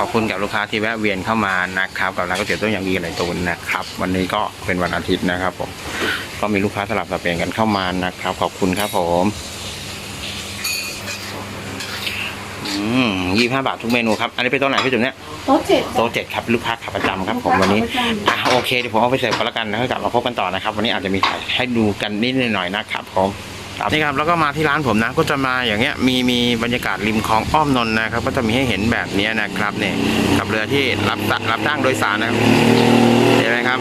ขอบคุณกับลูกค้าที่แวะเวียนเข้ามานะครับกับร้านก๋วยเตี๋ยวต้มยำกีไหลตูนนะครับ วันนี้ก็เป็นวันอาทิตย์นะครับผมก็มีลูกค้าสลับสับเปลี่ยนกันเข้ามานะครับ ขอบคุณครับผมอืมยี่ห้าบาททุกเมนูครับ อันนี้เป็นโต๊ะไหนพี่จุ๋มเนี่ยโต๊ะเจ็ดโต๊ะเจ็ดครับลูกค้าขาประจำครับ ผมวันนี้อะโอเคเดี๋ยวผมเอาไปเสิร์ฟกันแล้วกันแล้วก็กลับมาพบกันต่อนะครับ วันนี้อาจจะมีถ่ายให้ดูกันนิดหน่อยนะครับผมครับ นี่ครับแล้วก็มาที่ร้านผมนะก็จะมาอย่างเงี้ยมีมีบรรยากาศริมคลองอ้อมนนท์นะครับ ก็จะมีให้เห็นแบบนี้นะครับเนี่ยกับเรือที่รับรับจ้างโดยสารนะครับเห็นไหมครับ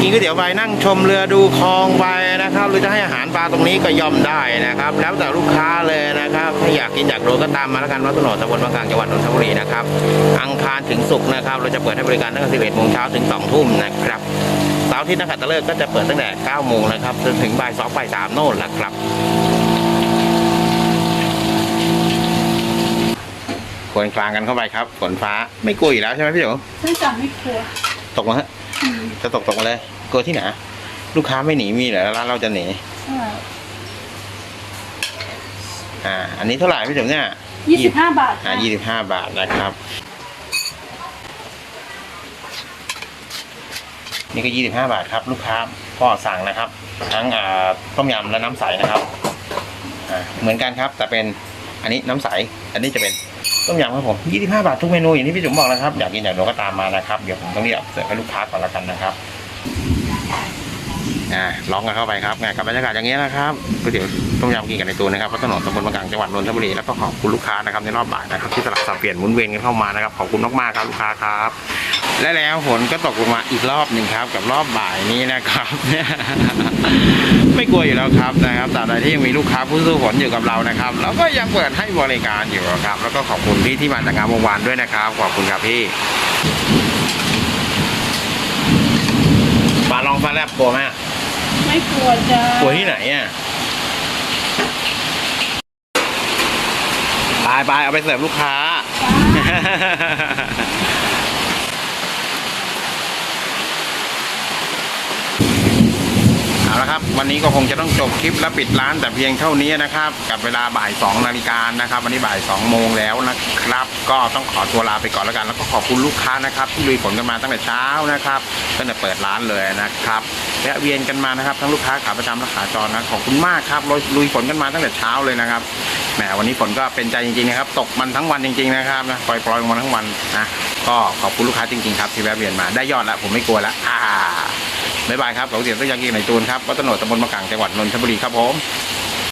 กินก๋วยเตี๋ยวไปนั่งชมเรือดูคลองไปนะครับ หรือจะให้อาหารปลาตรงนี้ก็ย่อมได้นะครับ แล้วแต่ลูกค้าเลยนะครับถ้าอยากกินอยากโดูก็ตามมาแล้วกันวัดถนนตำบลบางกลางจังหวัดนนทบุรีนะครับอังคารถึงศุกร์นะครับ เราจะเปิดให้บริการตั้งแต่11โมงเช้าถึง2ทุ่มนะครับ ร์อาที่นักขัตฤกษ์ก็จะเปิดตั้งแต่ 9 โมงนะครับ จนถึงบ่าย2บ่าย3โน่นแหละครับ ควรกลางกันเข้าไปครับ ฝนฟ้าไม่กลัวอยู่แล้วใช่ไหมพี่โอ๋ใช่จ้ะไม่กลัว ตกมาฮะอืมจะตกตกมาเลย กลัวที่ไหน ลูกค้าไม่หนีมีเหรอร้านเราจะหนีใช่อ่า อันนี้เท่าไหร่พี่โอ๋เนี่ยยี่สิบห้าบาท อ่าค่ะยี่สิบห้าบาทนะครับ นี่ก็ยี่สิบห้าบาทครับลูกค้าก็สั่งนะครับ ทั้งอ่าต้มยำและน้ำใสนะครับเหมือนกันครับ แต่เป็นอันนี้น้ำใส อันนี้จะเป็นต้มยำครับผมยี่สิบห้าบาททุกเมนูอย่างที่พี่จุ๋มบอกนะครับ อยากกินอยากดูก็ตามมานะครับ เดี๋ยวผมต้องเรียกเสิร์ฟให้ลูกค้าก่อนละกันนะครับ อ่าลองกันเข้าไปครับไงกับบรรยากาศอย่างนี้ยนะครับก๋วยเตี๋ยวต้มยำกินกันในตัวนะครับพัฒนนตำบลบางกลางจังหวัดนนทบุรีแล้วก็ขอบคุณลูกค้านะครับในรอบบ่ายนะครับที่สลับสับเปลี่ยนหมุนเวียนกันเข้ามานะครับขอบคุณมากๆครับลูกค้าครับ และแล้วฝนก็ตกลงมาอีกรอบหนึ่งครับ กับรอบบ่ายนี้นะครับไม่กลัวอยู่แล้วครับนะครับตราบใดที่ยังมีลูกค้าผู้สู้ฝนอยู่กับเรานะครับเราก็ยังเปิดให้บริการอยู่ครับ แล้วก็ขอบคุณพี่ที่มาจากงานวงวานด้วยนะครับ ขอบคุณครับพี่ปลาลองฟ้าแลบกลัวไหม ไม่กลัวจ้ะกลัวที่ไหนอะไปไปเอาไปเสิร์ฟลูกค้า จ้าเอาละครับ วันนี้ก็คงจะต้องจบคลิปและปิดร้านแต่เพียงเท่านี้นะครับ กับเวลาบ่าย2นาฬิกานะครับ วันนี้บ่าย2โมงแล้วนะครับ ก็ต้องขอตัวลาไปก่อนแล้วกัน แล้วก็ขอบคุณลูกค้านะครับ ที่ลุยฝนกันมาตั้งแต่เช้านะครับตั้งแต่เปิดร้านเลยนะครับแวะเวียนกันมานะครับ ทั้งลูกค้าขาประจำและขาจรนะขอบคุณมากครับลุยลุยฝนกันมาตั้งแต่เช้าเลยนะครับแหมวันนี้ฝนก็เป็นใจจริงๆนะครับ ตกมันทั้งวันจริง ๆนะครับนะปล่อยๆลงมาทั้งวันนะก็ขอบคุณลูกค้าจริงๆครับที่แวะเวียนมาได้ยอดแล้วผมไม่กลัวแล้วอ่า บ๊ายบายครับก๋วยเตี๋ยวต้มยำกีในตูนครับวัดถนนตำบลมะกังจังหวัดนนทบุรีครับผม